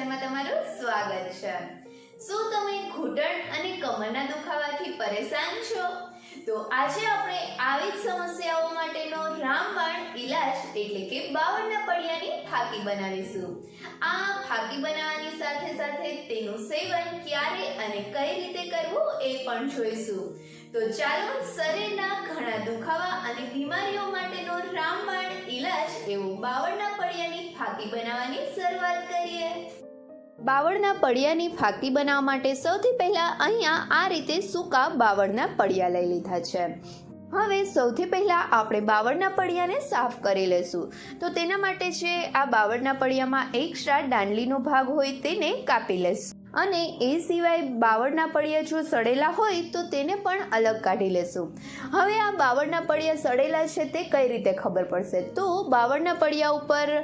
સેશનમાં તમારું સ્વાગત છે. શું તમે ઘૂંટણ અને કમરના દુખાવાથી પરેશાન છો? તો આજે આપણે આવી જ સમસ્યાઓ માટેનો રામબાણ ઈલાજ એટલે કે બાવળના પડિયાની ફાકી બનાવીશું. આ ફાકી બનાવવાની સાથે સાથે તેનું સેવન ક્યારે અને કઈ રીતે કરવું એ પણ જોઈશું. તો ચાલો શરીરના ઘણા દુખાવા અને બીમારીઓ માટેનો રામબાણ ઈલાજ એવું બાવળના પડિયાની ફાકી બનાવવાની શરૂઆત કરીએ. બાવળના પડિયાની ફાકી બનાવવા માટે સૌથી પહેલાં અહીંયા આ રીતે સૂકા બાવળના પડિયા લઈ લીધા છે. હવે સૌથી પહેલાં આપણે બાવળના પડિયાને સાફ કરી લેશું તો તેના માટે છે આ બાવળના પડિયામાં એક્સ્ટ્રા દાંડલીનો ભાગ હોય તેને કાપી લેશું અને એ સિવાય બાવળના પડિયા જો સડેલા હોય તો તેને પણ અલગ કાઢી લેશું. હવે આ બાવળના પડિયા સડેલા છે તે કઈ રીતે ખબર પડશે? તો બાવળના પડિયા ઉપર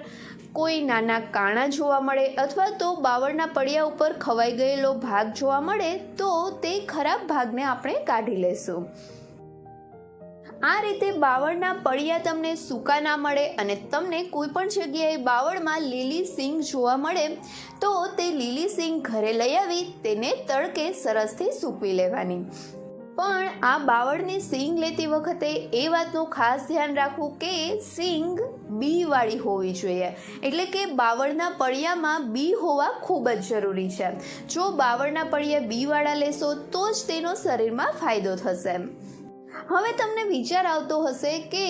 કોઈ નાના કાણા જોવા મળે અથવા તો બાવળના પડિયા ઉપર ખવાઈ ગયેલો ભાગ જોવા મળે તો તે ખરાબ ભાગને આપણે કાઢી લેશું. આ રીતે બાવળના પડિયા તમને સૂકા ના મળે અને તમને કોઈ પણ જગ્યાએ બાવળમાં લીલી સિંગ જોવા મળે, તો તે લીલી સિંગ ઘરે લઈ આવી, તેને તડકે સરસથી સૂકવી લેવાની. પણ આ બાવળની સિંગ લેતી વખતે એ વાતનું ખાસ ધ્યાન રાખવું કે સિંગ બીવાળી હોવી જોઈએ. એટલે કે બાવળના પડિયામાં બી હોવા ખૂબ જ જરૂરી છે. જો બાવળના પડિયા બીવાળા લેશો, તો જ તેનો શરીરમાં ફાયદો થશે. હવે તમને વિચાર આવતો હશે કે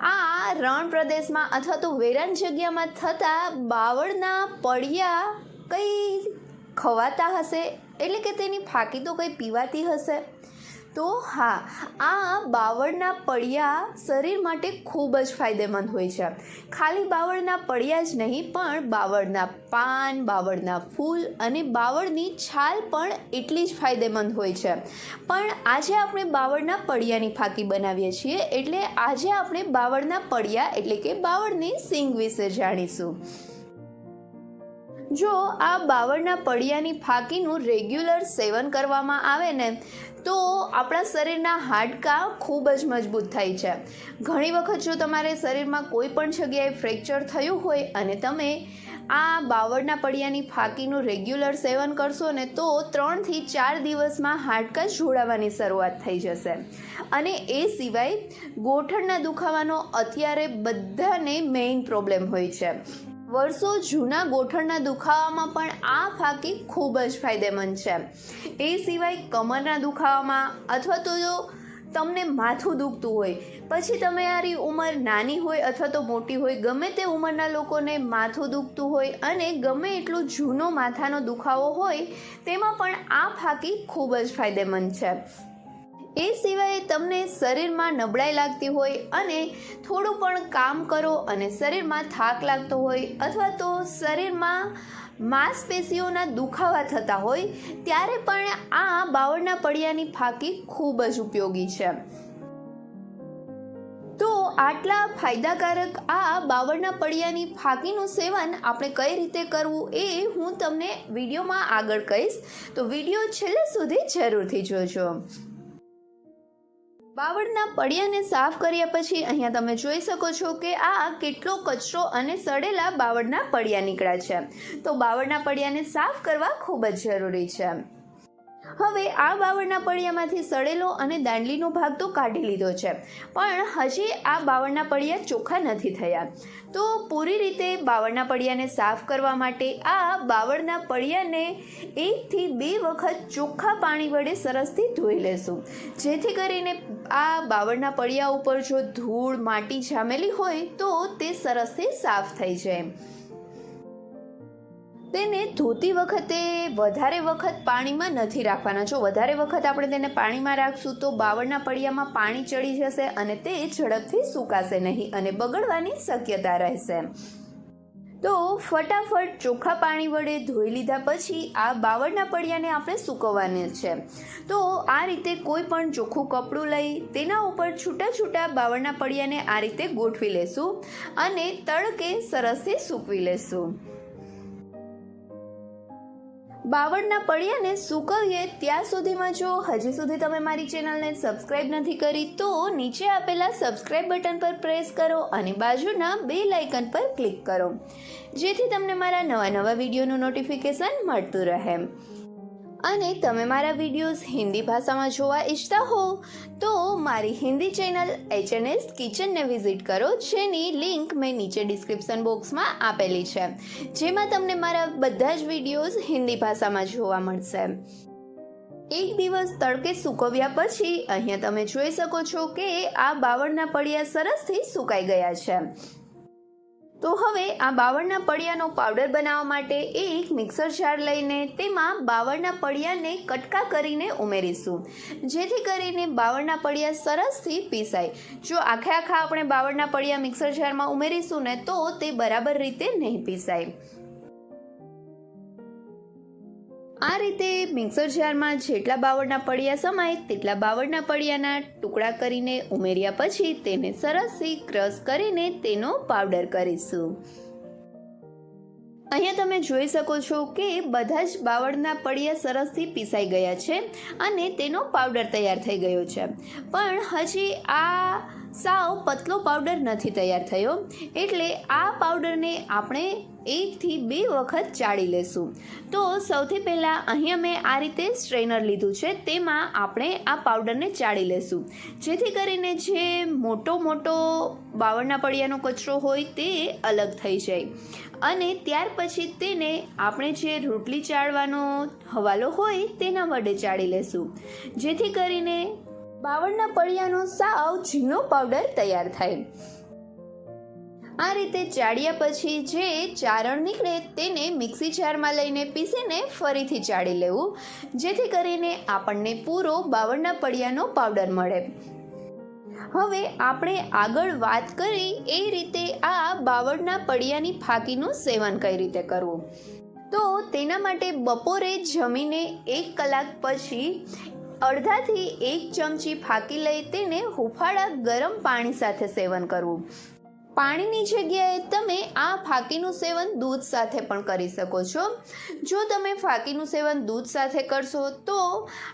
આ રણ પ્રદેશમાં અથવા તો વેરાન જગ્યામાં થતા બાવળના પડિયા કંઈ ખવાતા હશે? એટલે કે તેની ફાંકી તો કંઈ પીવાતી હશે? તો હા, આ બાવળના પડિયા શરીર માટે ખૂબ જ ફાયદેમંદ હોય છે. ખાલી બાવળના પડિયા જ નહીં, પણ બાવળના પાન, બાવળના ફૂલ અને બાવળની છાલ પણ એટલી જ ફાયદેમંદ હોય છે. પણ આજે આપણે બાવળના પડિયાની ફાકી બનાવીએ છીએ, એટલે આજે આપણે બાવળના પડિયા એટલે કે બાવળની સિંગ વિશે જાણીશું. જો આ બાવળના પડિયાની ફાકીનું રેગ્યુલર સેવન કરવામાં આવે ને તો આપણા શરીરના હાડકાં ખૂબ જ મજબૂત થાય છે. ઘણી વખત જો તમારે શરીરમાં કોઈ પણ જગ્યાએ ફ્રેક્ચર થયું હોય અને તમે આ બાવળના પડિયાની ફાકીનું રેગ્યુલર સેવન કરશો ને તો ત્રણથી ચાર દિવસમાં હાડકાં જોડાવાની શરૂઆત થઈ જશે. અને એ સિવાય ગોઠણના દુખાવાનો અત્યારે બધાને મેઇન પ્રોબ્લેમ હોય છે. વર્ષો જૂના ગોઠણના દુખાવામાં પણ આ ફાકી ખૂબ જ ફાયદેમંદ છે. એ સિવાય કમરના દુખાવામાં અથવા તો જો તમને માથું દુખતું હોય, પછી તમારી ઉંમર નાની હોય અથવા તો મોટી હોય, ગમે તે ઉંમરના લોકોને માથું દુખતું હોય અને ગમે એટલું જૂનો માથાનો દુખાવો હોય, તેમાં પણ આ ફાકી ખૂબ જ ફાયદેમંદ છે. એ સિવાય તમને શરીરમાં નબળાઈ લાગતી હોય અને થોડું પણ કામ કરો અને શરીરમાં થાક લાગતો હોય અથવા તો શરીરમાં માંસપેશીઓના દુખાવા થતા હોય, ત્યારે પણ આ બાવળના પડિયાની ફાંકી ખૂબ જ ઉપયોગી છે. તો આટલા ફાયદાકારક આ બાવળના પડિયાની ફાંકીનું સેવન આપણે કઈ રીતે કરવું એ હું તમને વિડીયોમાં આગળ કહીશ. તો વીડિયો છેલ્લે સુધી જરૂરથી જોજો. બાવળના પડિયાને સાફ કર્યા પછી અહીંયા તમે જોઈ શકો છો કે આ કેટલો કચરો અને સડેલા બાવળના પડિયા નીકળ્યા છે. તો બાવળના પડિયાને સાફ કરવા ખૂબ જ જરૂરી છે. હવે આ બાવળના પડિયામાંથી સડેલો અને દાંડલીનો ભાગ તો કાઢી લીધો છે. પણ હજી આ બાવળના પડિયા ચોખ્ખા નથી થયા. તો પૂરી રીતે બાવળના પડિયાને સાફ કરવા માટે આ બાવળના પડિયાને એકથી બે વખત ચોખ્ખા પાણી વડે સરસથી ધોઈ લેશું. જેથી કરીને આ બાવળના પડિયા ઉપર જો ધૂળ, માટી જામેલી હોય તો તે સરસથી સાફ થઈ જાય. તેને ધોતી વખતે વધારે વખત પાણીમાં નથી રાખવાના. જો વધારે વખત આપણે તેને પાણીમાં રાખશું તો બાવળના પડિયામાં પાણી ચડી જશે અને તે ઝડપથી સુકાશે નહીં અને બગડવાની શક્યતા રહેશે. તો ફટાફટ ચોખ્ખા પાણી વડે ધોઈ લીધા પછી આ બાવળના પડિયાને આપણે સૂકવવાને છે. તો આ રીતે કોઈ પણ ચોખ્ખું કપડું લઈ તેના ઉપર છૂટા છૂટા બાવળના પડિયાને આ રીતે ગોઠવી લેશું અને તડકે સરસથી સૂકવી લેશું. બાવળના પડિયાને સૂકવીએ ત્યાં સુધીમાં જો હજી સુધી તમે મારી ચેનલને સબસ્ક્રાઇબ નથી કરી તો નીચે આપેલા સબસ્ક્રાઇબ બટન પર પ્રેસ કરો અને બાજુના બે લાઇકન પર ક્લિક કરો. જેથી તમને મારા નવા નવા વિડીયોનું નોટિફિકેશન મળતું રહે. અને તમે મારા વિડીયોઝ હિન્દી ભાષામાં જોવા ઈચ્છતા હો, તો મારી હિન્દી ચેનલ એચએનએસ કિચનને વિઝિટ કરો, જેની લિંક મેં નીચે ડિસ્ક્રિપ્શન બોક્સમાં આપેલી છે, જેમાં તમને મારા બધા જ વિડીયોઝ હિન્દી ભાષામાં જોવા મળશે. એક દિવસ તડકે સૂકવ્યા પછી અહીંયા તમે જોઈ શકો છો કે આ બાવળના પડિયા સરસથી સુકાઈ ગયા છે. તો હવે આ બાવળના પડિયાનો પાવડર બનાવવા માટે એક મિક્સર જાર લઈને તેમાં બાવળના પડિયાને કટકા કરીને ઉમેરીશું. જેથી કરીને બાવળના પડિયા સરસથી પીસાય. જો આખે આખા આપણે બાવળના પડિયા મિક્સર જારમાં ઉમેરીશું ને તો તે બરાબર રીતે નહીં પીસાય. આ રીતે મિક્સર જારમાં જેટલા બાવળના પડિયા સમાય તેટલા બાવળના પડિયાના ટુકડા કરીને ઉમેર્યા પછી તેને સરસથી ક્રશ કરીને તેનો પાવડર કરીશું. અહીંયા તમે જોઈ શકો છો કે બધા જ બાવળના પડિયા સરસથી પીસાઈ ગયા છે અને તેનો પાવડર તૈયાર થઈ ગયો છે. પણ હજી આ સાવ પતલો પાવડર નથી તૈયાર થયો, એટલે આ પાવડરને આપણે એકથી બે વખત ચાળી લેશું. તો સૌથી પહેલાં અહીંયા મેં આ રીતે સ્ટ્રેનર લીધું છે, તેમાં આપણે આ પાવડરને ચાળી લેશું. જેથી કરીને જે મોટો મોટો બાવળના પડિયાનો કચરો હોય તે અલગ થઈ જાય. અને ત્યાર પછી તેને આપણે જે રોટલી ચાળવાનો હવાલો હોય તેના વડે ચાળી લેશું. જેથી કરીને બાવળના પડિયાનો સાવ ઝીણો પાવડર તૈયાર થાય. આ રીતે ચાળ્યા પછી જે ચારણ નીકળે તેને મિક્સી જારમાં લઈને પીસીને ફરીથી ચાળી લેવું, જેથી કરીને આપણને પૂરો બાવળના પડિયાનો પાવડર મળે. હવે આપણે આગળ વાત કરી એ રીતે આ બાવળના પડિયાની ફાંકીનું સેવન કઈ રીતે કરવું. તો તેના માટે બપોરે જમીને એક કલાક પછી અડધાથી એક ચમચી ફાંકી લઈ તેને હુફાળા ગરમ પાણી સાથે સેવન કરવું. પાણીની જગ્યાએ તમે આ ફાંકીનું સેવન દૂધ સાથે પણ કરી શકો છો. જો તમે ફાંકીનું સેવન દૂધ સાથે કરશો તો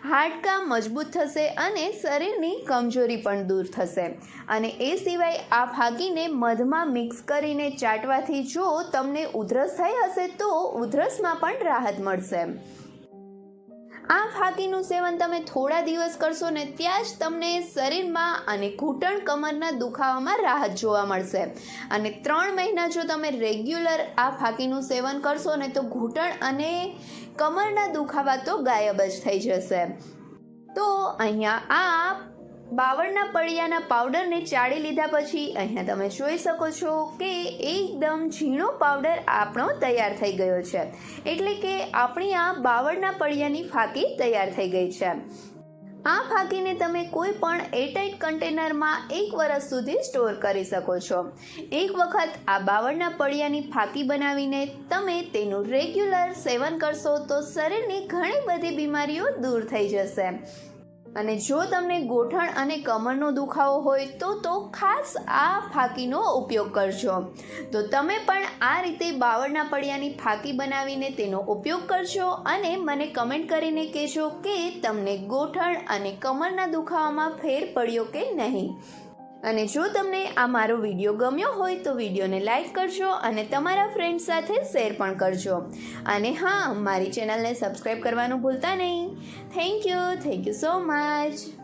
હાડકાં મજબૂત થશે અને શરીરની કમજોરી પણ દૂર થશે. અને એ સિવાય આ ફાંકીને મધમાં મિક્સ કરીને ચાટવાથી જો તમને ઉધરસ થઈ હશે તો ઉધરસમાં પણ રાહત મળશે. આ ફાંકીનું સેવન તમે થોડા દિવસ કરશો ને ત્યાં જ તમને શરીરમાં અને ઘૂંટણ કમરના દુખાવામાં રાહત જોવા મળશે. અને ત્રણ મહિના જો તમે રેગ્યુલર આ ફાંકીનું સેવન કરશો ને તો ઘૂંટણ અને કમરના દુખાવા તો ગાયબ જ થઈ જશે. તો અહીંયા આ બાવળના પડિયાના પાવડરને ચાળી લીધા પછી અહીંયા તમે જોઈ શકો છો કે એકદમ ઝીણો પાવડર આપણો તૈયાર થઈ ગયો છે. એટલે કે આપણી આ બાવળના પડિયાની ફાંકી તૈયાર થઈ ગઈ છે. આ ફાંકીને તમે કોઈ પણ એરટાઇટ કન્ટેનરમાં એક વર્ષ સુધી સ્ટોર કરી શકો છો. એક વખત આ બાવળના પડિયાની ફાંકી બનાવીને તમે તેનું રેગ્યુલર સેવન કરશો તો શરીરની ઘણી બધી બીમારીઓ દૂર થઈ જશે. અને જો તમને ગોઠણ અને કમરનો દુખાવો હોય તો તો ખાસ આ ફાંકીનો ઉપયોગ કરજો. તો તમે પણ આ રીતે બાવળના પડિયાની ફાંકી બનાવીને તેનો ઉપયોગ કરજો અને મને કમેન્ટ કરીને કહેજો કે તમને ગોઠણ અને કમરના દુખાવામાં ફેર પડ્યો કે નહીં. અને જો તમને આ મારો વીડિયો ગમ્યો હોય તો વિડીયોને લાઇક કરજો અને તમારા ફ્રેન્ડ્સ સાથે શેર પણ કરજો. અને હા, મારી ચેનલને સબસ્ક્રાઈબ કરવાનું ભૂલતા નહીં. Thank you thank you so much.